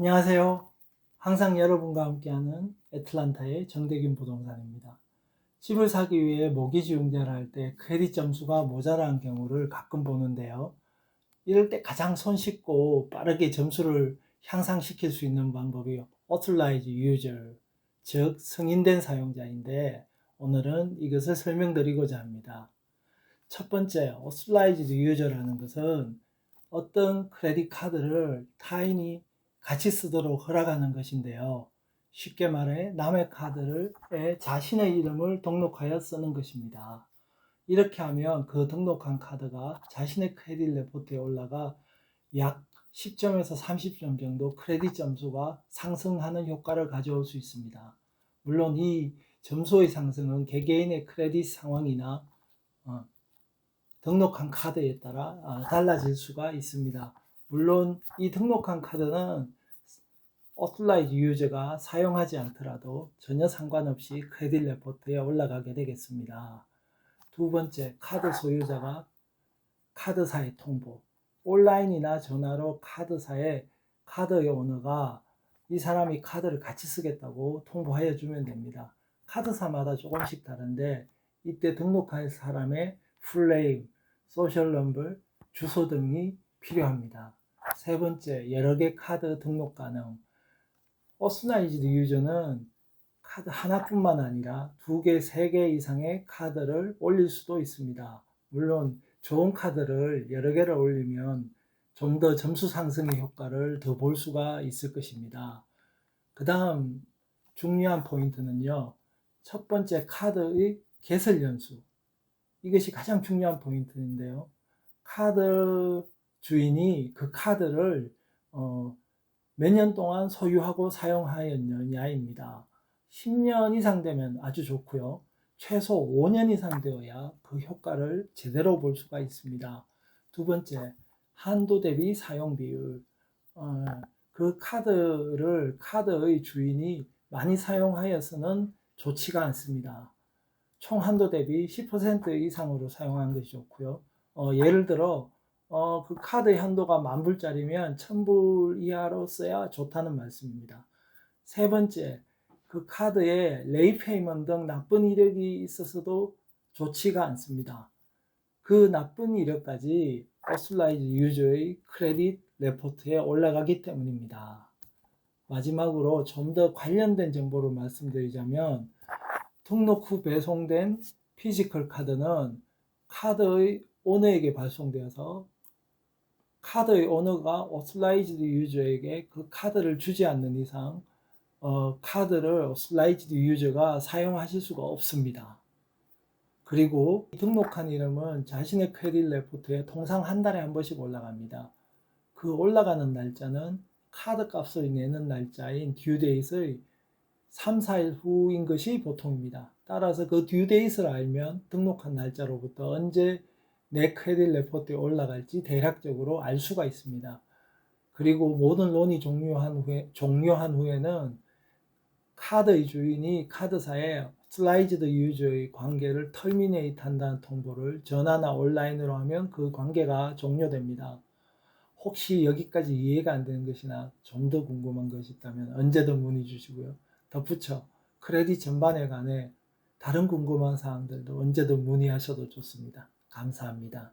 안녕하세요. 항상 여러분과 함께하는 애틀란타의 정대균 부동산입니다. 집을 사기 위해 모기지 융자를 할 때 크레딧 점수가 모자란 경우를 가끔 보는데요. 이럴 때 가장 손쉽고 빠르게 점수를 향상시킬 수 있는 방법이 Authorized User, 즉 승인된 사용자인데 오늘은 이것을 설명드리고자 합니다. 첫 번째, Authorized User라는 것은 어떤 크레딧 카드를 타인이 같이 쓰도록 허락하는 것인데요. 쉽게 말해 남의 카드를 에 자신의 이름을 등록하여 쓰는 것입니다. 이렇게 하면 그 등록한 카드가 자신의 크레딧 레포트에 올라가 약 10점에서 30점 정도 크레딧 점수가 상승하는 효과를 가져올 수 있습니다. 물론 이 점수의 상승은 개개인의 크레딧 상황이나 어, 등록한 카드에 따라 어, 달라질 수가 있습니다. 물론 이 등록한 카드는 어플라이즈 유저가 사용하지 않더라도 전혀 상관없이 크레딧 레포트에 올라가게 되겠습니다. 두 번째, 카드 소유자가 카드사에 통보. 온라인이나 전화로 카드사에 카드의 오너가 이 사람이 카드를 같이 쓰겠다고 통보하여 주면 됩니다. 카드사마다 조금씩 다른데 이때 등록할 사람의 풀네임, 소셜 넘버, 주소 등이 필요합니다. 세 번째, 여러 개 카드 등록 가능. 퍼스널이즈드 유저는 카드 하나뿐만 아니라 두 개, 세 개 이상의 카드를 올릴 수도 있습니다. 물론 좋은 카드를 여러 개를 올리면 좀 더 점수 상승의 효과를 더 볼 수가 있을 것입니다. 그 다음 중요한 포인트는요. 첫 번째 카드의 개설 연수. 이것이 가장 중요한 포인트인데요. 카드 주인이 그 카드를 어, 몇 년 동안 소유하고 사용하였느냐입니다. 10년 이상 되면 아주 좋고요. 최소 5년 이상 되어야 그 효과를 제대로 볼 수가 있습니다. 두 번째, 한도 대비 사용 비율. 어, 그 카드를 카드의 주인이 많이 사용하여서는 좋지가 않습니다. 총 한도 대비 10% 이상으로 사용하는 것이 좋고요. 어, 예를 들어 어, 그 카드의 한도가 만 불짜리면 천 불 이하로 써야 좋다는 말씀입니다. 세 번째, 그 카드에 레이페이먼 등 나쁜 이력이 있어서도 좋지가 않습니다. 그 나쁜 이력까지 어슬라이즈 유저의 크레딧 레포트에 올라가기 때문입니다. 마지막으로 좀 더 관련된 정보를 말씀드리자면 등록 후 배송된 피지컬 카드는 카드의 오너에게 발송되어서 카드의 오너가 오슬라이즈드 유저에게 그 카드를 주지 않는 이상 어, 카드를 오슬라이즈드 유저가 사용하실 수가 없습니다. 그리고 등록한 이름은 자신의 크레딧 레포트에 통상 한 달에 한 번씩 올라갑니다. 그 올라가는 날짜는 카드 값을 내는 날짜인 듀데이트의 3, 4일 후인 것이 보통입니다. 따라서 그 듀데이트를 알면 등록한 날짜로부터 언제 내 크레딧 레포트에 올라갈지 대략적으로 알 수가 있습니다. 그리고 모든 론이 종료한 후에 종료한 후에는 카드의 주인이 카드사에 슬라이즈드 유저의 관계를 터미네이트 한다는 통보를 전화나 온라인으로 하면 그 관계가 종료됩니다. 혹시 여기까지 이해가 안 되는 것이나 좀 더 궁금한 것이 있다면 언제든 문의 주시고요. 덧붙여 크레딧 전반에 관해 다른 궁금한 사항들도 언제든 문의하셔도 좋습니다. 감사합니다.